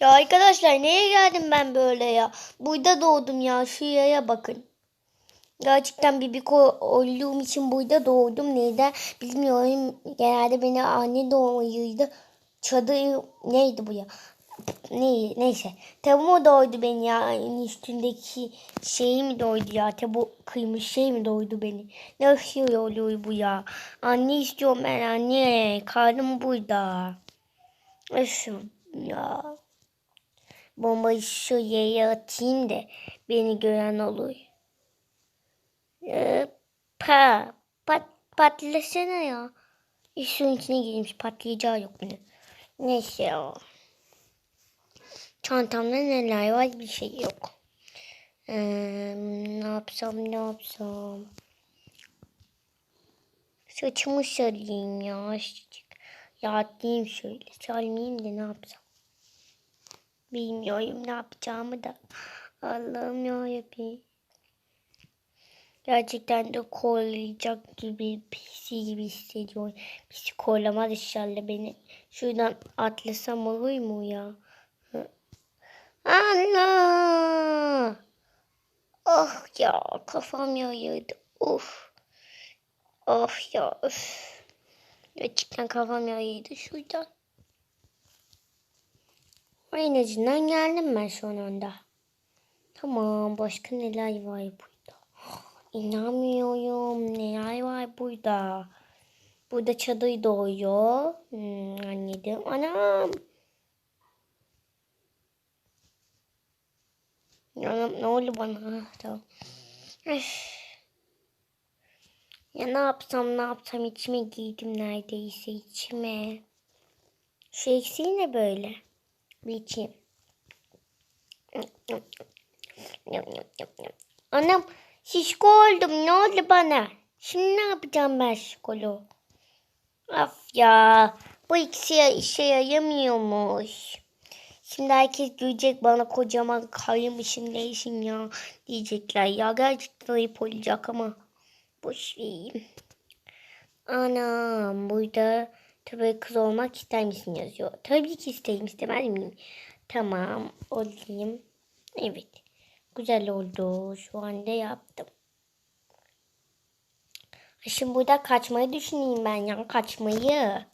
Ya arkadaşlar neye geldim ben böyle ya? Burada doğdum ya. Şu yaya bakın. Gerçekten bibiko olduğum için burada doğdum. Neyden bilmiyorum. Genelde beni anne doğumuydu. Çadır neydi bu ya? Ne, neyse. Tavuğum doydu beni ya. En üstündeki şey mi doydu ya? Tabu kıymış şey mi doydu beni? Nasıl oluyor bu ya? Anne istiyorum ben anne. Karnım burada. Öf ya. Bombayı şu yere atayım da beni gören olur. Ee, pa, pat, patlasana ya. İşin içine girmiş patlayacağı yok bunun. Neyse ya. Çantamda neler var bir şey yok. Ee, ne yapsam ne yapsam. Saçımı sarayım ya. Yatayım şöyle. Sarmayayım da ne yapsam. Bilmiyorum ne yapacağımı da. Allah'ım yarabbim. Gerçekten de kollayacak gibi pisi gibi hissediyorum. Pisi kollamaz inşallah beni. Şuradan atlasam olur mu ya? Allah! Oh ya kafam yarıldı. Of. Of ya of. Gerçekten kafam yarıldı şuradan. En azından geldim ben son anda. Tamam başka neler var burada? İnanmıyorum neler var burada. Burada çadır doğuyor. Hmm, anladım. Anam. Anam ne oldu bana? Ha, Tamam. Ya ne yapsam ne yapsam içime giydim neredeyse içime. Şu eksiği ne böyle? Bir içeyim. Anam şişko oldum ne oldu bana? Şimdi ne yapacağım ben şişkolu? Af ya bu ikisi işe yaramıyormuş. Şimdi herkes diyecek bana kocaman karıymışım değilsin ya diyecekler. Ya gerçekten ayıp olacak ama boş vereyim. Anam burada tabii kız olmak ister misin yazıyor. Tabii ki isteyim istemez miyim? Tamam olayım. Evet. Güzel oldu. Şu anda yaptım. Şimdi burada kaçmayı düşüneyim ben ya. Kaçmayı.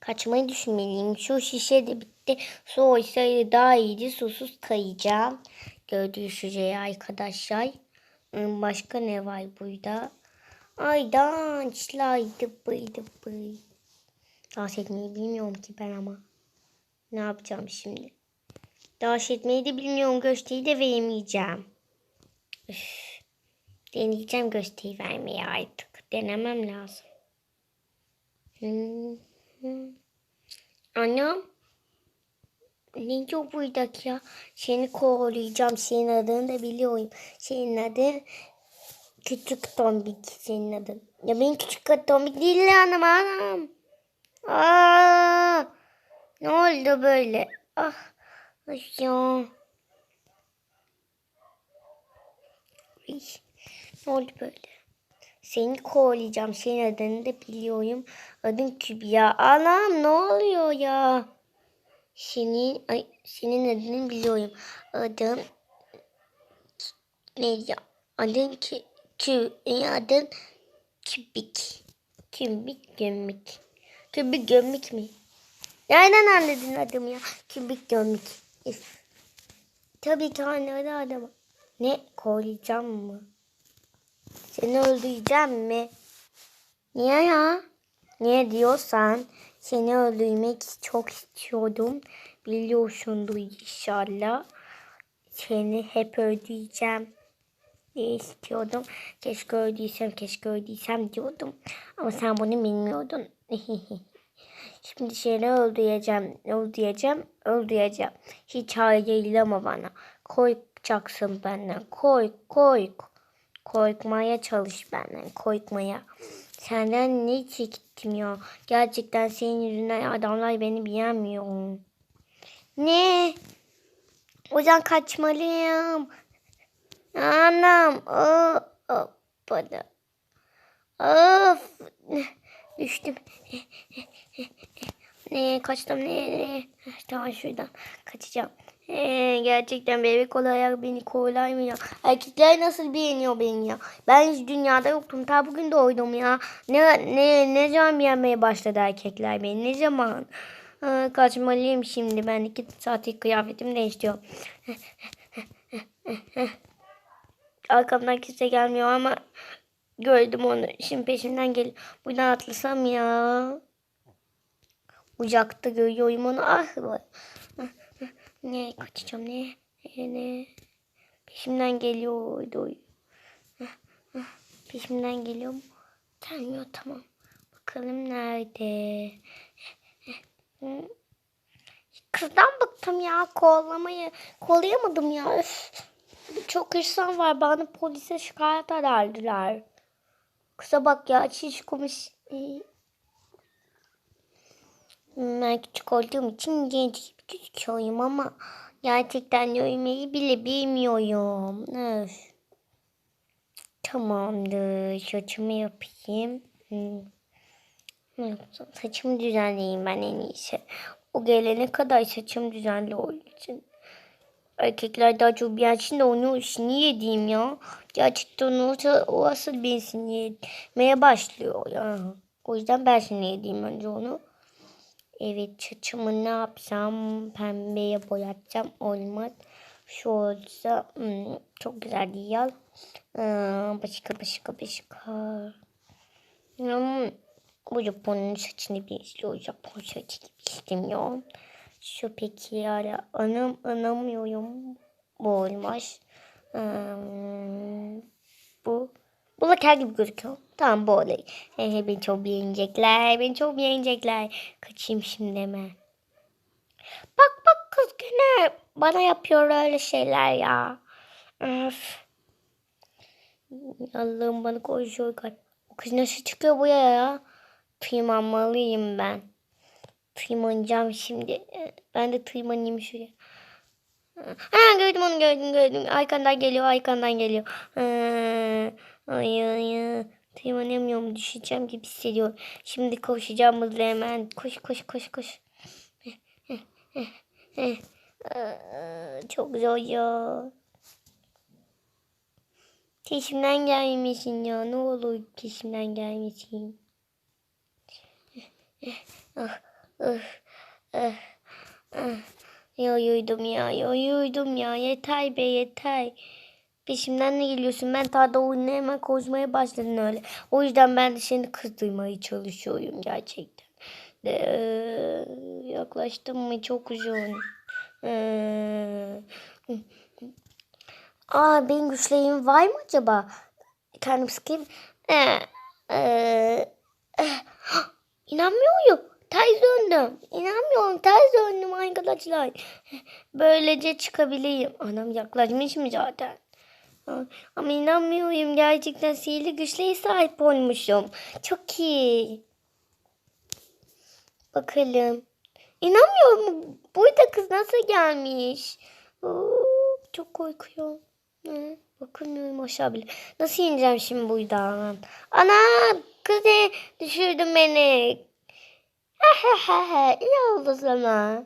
Kaçmayı düşünmeliyim. Şu şişe de bitti. Su olsaydı daha iyiydi. Susuz kayacağım. Gördüğünüz üzere arkadaşlar. Hmm, Başka ne var burada? Ay danslar dıbıy dıbıy. Dans etmeyi bilmiyorum ki ben ama. Ne yapacağım şimdi? Dans etmeyi de bilmiyorum. Gösteriyi de veremeyeceğim. Üf. Deneyeceğim gösteri vermeyi artık. Denemem lazım. Hmm. hmm. Annem. Ne diyor buradaki ya? Seni kovalayacağım. Senin adını da biliyorum. Senin adın Küçük Tombik senin adın. Ya benim küçük Tombik değil hanım anam. Aa, ne oldu böyle? Ah, ya. Ne oldu böyle? Seni kovalayacağım. Senin adını da biliyorum. Adın Kübra. Anam ne oluyor ya? Senin ay, senin adını biliyorum. Adın ya? Adın ki kü adın kübik. Kübik gömük. Kübik gömük mi? Nereden anladın adımı ya? Kübik. Üf. Tabii ki anladı adamı. Ne koyacağım mı? Seni öldüreceğim mi? Niye ya? Niye diyorsan seni öldürmek çok istiyordum. Biliyorsundur inşallah. Seni hep öldüreceğim diye istiyordum. Keşke öldüysem, keşke öldüysem diyordum. Ama sen bunu bilmiyordun. Şimdi seni öldüreceğim, öldüreceğim, öldüreceğim. Hiç hayırlama bana. Korkacaksın benden. Kork, kork. Korkmaya çalış benden. Korkmaya. Senden ne çektim ya? Gerçekten senin yüzünden adamlar beni beğenmiyor. Ne? O yüzden kaçmalıyım. Anam. Oh, oh, bana. Of. Düştüm. Ne kaçtım ne ne. Tamam şuradan kaçacağım. Ee, gerçekten bebek olarak beni kovalar mı ya? Erkekler nasıl beğeniyor beni ya? Ben hiç dünyada yoktum. Ta bugün doğdum ya. Ne ne ne zaman beğenmeye başladı erkekler beni? Ne zaman? Aa, kaçmalıyım şimdi. Ben iki saatlik kıyafetimi değiştiriyorum. Arkamdan kimse gelmiyor ama gördüm onu. Şimdi peşimden gel. Buradan atlasam ya. Uzakta görüyorum onu. Ah. bu- Ne kaçacağım ne? Ne? ne? Peşimden geliyordu. Peşimden geliyor mu? Gelmiyor tamam. Bakalım nerede? Kızdan bıktım ya kollamayı. Kollayamadım ya. Çok insan var. Bana polise şikayet ederdiler. Kıza bak ya hiç konuş. Ben küçük olduğum için genç gibi gözüküyorum ama gerçekten yürümeyi bile bilmiyorum. Öf. Tamamdır. Saçımı yapayım. Hmm. Saçımı düzenleyeyim ben en iyisi. O gelene kadar saçım düzenli olsun. Erkekler daha çok beğensin de onu sinir edeyim ya. Gerçekten o, o asıl beni sinir etmeye başlıyor ya. O yüzden ben sinir edeyim önce onu. Evet saçımı ne yapsam pembeye boyatacağım olmaz. Şu olsa hmm, çok güzel değil ya. Ee, başka başka başka. Hmm, bu Japon'un saçını bir. Japon saçı gibi istemiyorum. Şu peki ara anam anamıyorum. Bu olmaz. Bu bu laker gibi gözüküyor. Tamam bu olay. He, beni çok beğenecekler. Beni çok beğenecekler. Kaçayım şimdi hemen. Bak bak kız gene bana yapıyor öyle şeyler ya. Öf. Allah'ım bana koşuyor kalp. O kız nasıl çıkıyor buraya ya? Tırmanmalıyım ben. Tırmanacağım şimdi. Ben de tırmanayım şuraya. Ha gördüm onu gördüm gördüm. Aykan'dan geliyor Aykan'dan geliyor. Ha, ay ay ay. Tırmanamıyorum düşeceğim gibi hissediyorum. Şimdi koşacağım hızlı hemen. Koş koş koş koş. Çok zor ya. Peşimden gelmesin ya. Ne olur peşimden gelmesin. Ah, ah, ah, ah. Yoruldum ya, yoruldum ya. Yeter be yeter. Peşimden ne geliyorsun? Ben ta da oyuna hemen koşmaya başladın öyle. O yüzden ben de seni kızdırmaya çalışıyorum gerçekten. De, eee, yaklaştım mı çok uzun. Eee, Aa benim güçlerim var mı acaba? Kendim sıkayım. Ee, ee, eh, İnanmıyorum. Ters döndüm. İnanmıyorum. Ters döndüm arkadaşlar. Böylece çıkabileyim. Anam yaklaşmışım zaten. Ama inanmıyorum. Gerçekten sihirli güçlere sahip olmuşum. Çok iyi. Bakalım. İnanmıyorum. Burada kız nasıl gelmiş? Oo, çok korkuyorum. Ne? Bakılmıyorum aşağı bile. Nasıl ineceğim şimdi buradan? Ana kız ne? düşürdün beni. İyi oldu sana.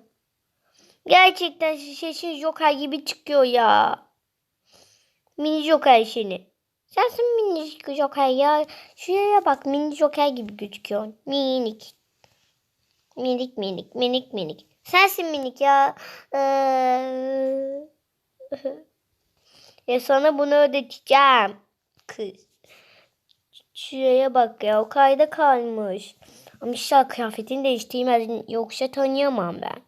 Gerçekten şişeşin Joker gibi çıkıyor ya. Mini Joker seni. Sensin mini Joker ya. Şuraya bak mini Joker gibi gözüküyor. Minik. Minik minik minik minik. Sensin minik ya. Ee... ya sana bunu ödeteceğim. Kız. Şuraya bak ya o kayda kalmış. Ama inşallah kıyafetini değiştirmez. Yoksa tanıyamam ben.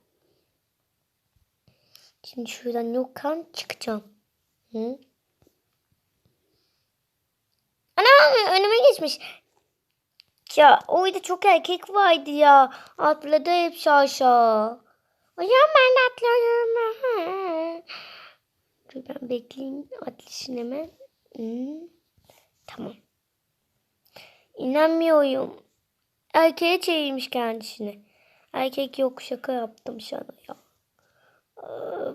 Şimdi şuradan yokkan çıkacağım. Hı? Ana önüme geçmiş. Ya orada çok erkek vardı ya. Atladı hepsi aşağı. Zaman ben de atlıyorum. Dur ben bekleyeyim. Atlasın hemen. Hı. Tamam. İnanmıyorum. Erkeğe çevirmiş kendisini. Erkek yok şaka yaptım sana ya.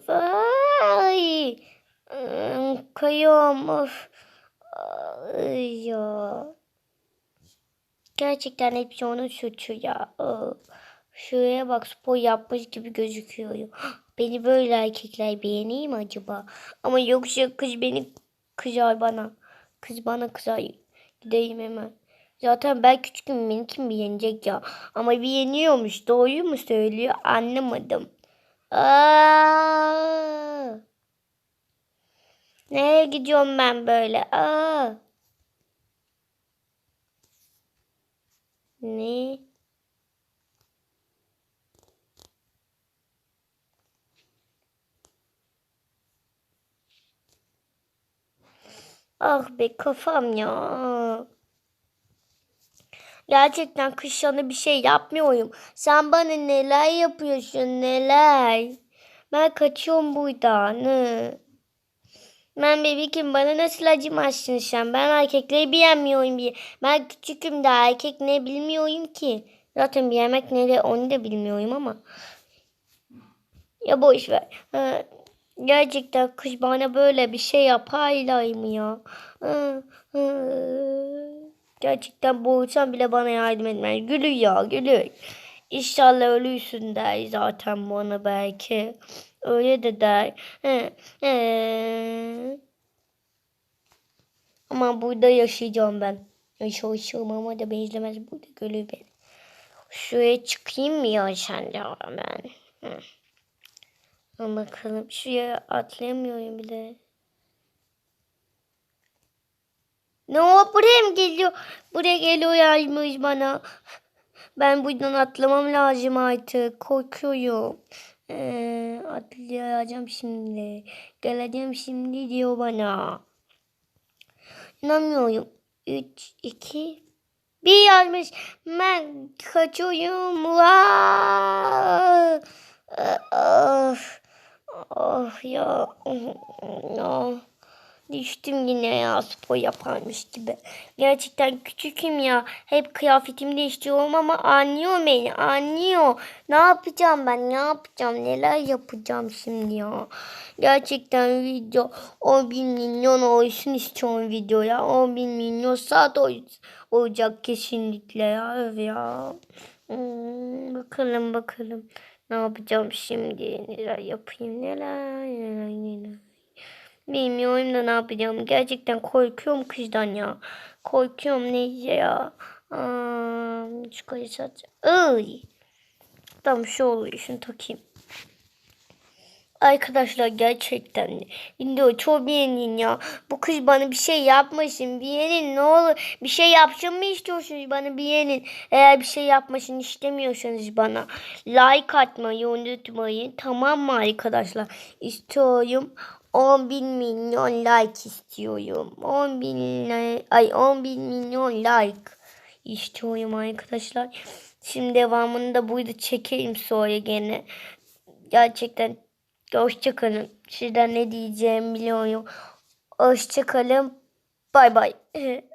Vay. Kayıyorum. Of. Ya. Gerçekten hepsi onun suçu ya. Şuraya bak spor yapmış gibi gözüküyor. Beni böyle erkekler beğeniyor mu acaba? Ama yoksa kız beni kızar bana. Kız bana kızar. Gideyim hemen. Zaten ben küçüküm beni kim beğenecek ya. Ama beğeniyormuş. Doğru mu söylüyor anlamadım. Aa! Nereye gidiyorum ben böyle? Aa! Ne? Ah be kafam ya. Gerçekten kış sana bir şey yapmıyorum. Sen bana neler yapıyorsun neler. Ben kaçıyorum buradan. Ben bebekim bana nasıl acımazsın sen? Ben erkekleri beğenmiyorum diye. Ben küçüküm de erkek ne bilmiyorum ki. Zaten beğenmek ne de onu da bilmiyorum ama. Ya boş ver. Ha, gerçekten kız bana böyle bir şey yaparlar mı ya? Hı, hı. Gerçekten boğulsam bile bana yardım etmez. Gülü ya gülü. İnşallah ölürsün der zaten bana belki. Öyle de der. Hı, hı. Ama burada yaşayacağım ben. Yaşayacağım ama da benzemez burada gülü beni. Şuraya çıkayım mı ya sen de ben? Hı. Bakalım şuraya atlayamıyorum bile. Ne o buraya mı geliyor? Buraya geliyor yazmış bana. Ben buradan atlamam lazım artık. Korkuyorum. Ee, atlayacağım şimdi. Geleceğim şimdi diyor bana. İnanmıyorum. 3, 2, bir yazmış. Ben kaçıyorum. Vaa! Of. Of ya. ya. Düştüm yine ya spor yaparmış gibi. Gerçekten küçüküm ya. Hep kıyafetimi değiştiriyorum ama anlıyor beni. Anlıyor. Ne yapacağım ben? Ne yapacağım? Neler yapacağım şimdi ya? Gerçekten video 10 bin milyon olsun istiyorum videoya. 10 bin milyon saat ol- olacak kesinlikle ya. Öf ya. Hmm, bakalım bakalım. Ne yapacağım şimdi? Neler yapayım? Neler neler neler. Bilmiyorum da ne yapacağım. Gerçekten korkuyorum kızdan ya. Korkuyorum neyse ya. Aa, şu kayı satacağım. Tamam şu oluyor. Şunu takayım. Arkadaşlar gerçekten video çok beğenin ya. Bu kız bana bir şey yapmasın. Beğenin ne olur. Bir şey yapsın mı istiyorsunuz bana beğenin. Eğer bir şey yapmasın istemiyorsanız bana like atmayı unutmayın. Tamam mı arkadaşlar? İstiyorum. 10 bin milyon like istiyorum. 10 bin ay 10 bin milyon like istiyorum arkadaşlar. Şimdi devamını da burada çekeyim sonra gene. Gerçekten hoşçakalın. Sizden ne diyeceğimi biliyorum. Hoşçakalın. Bay bay.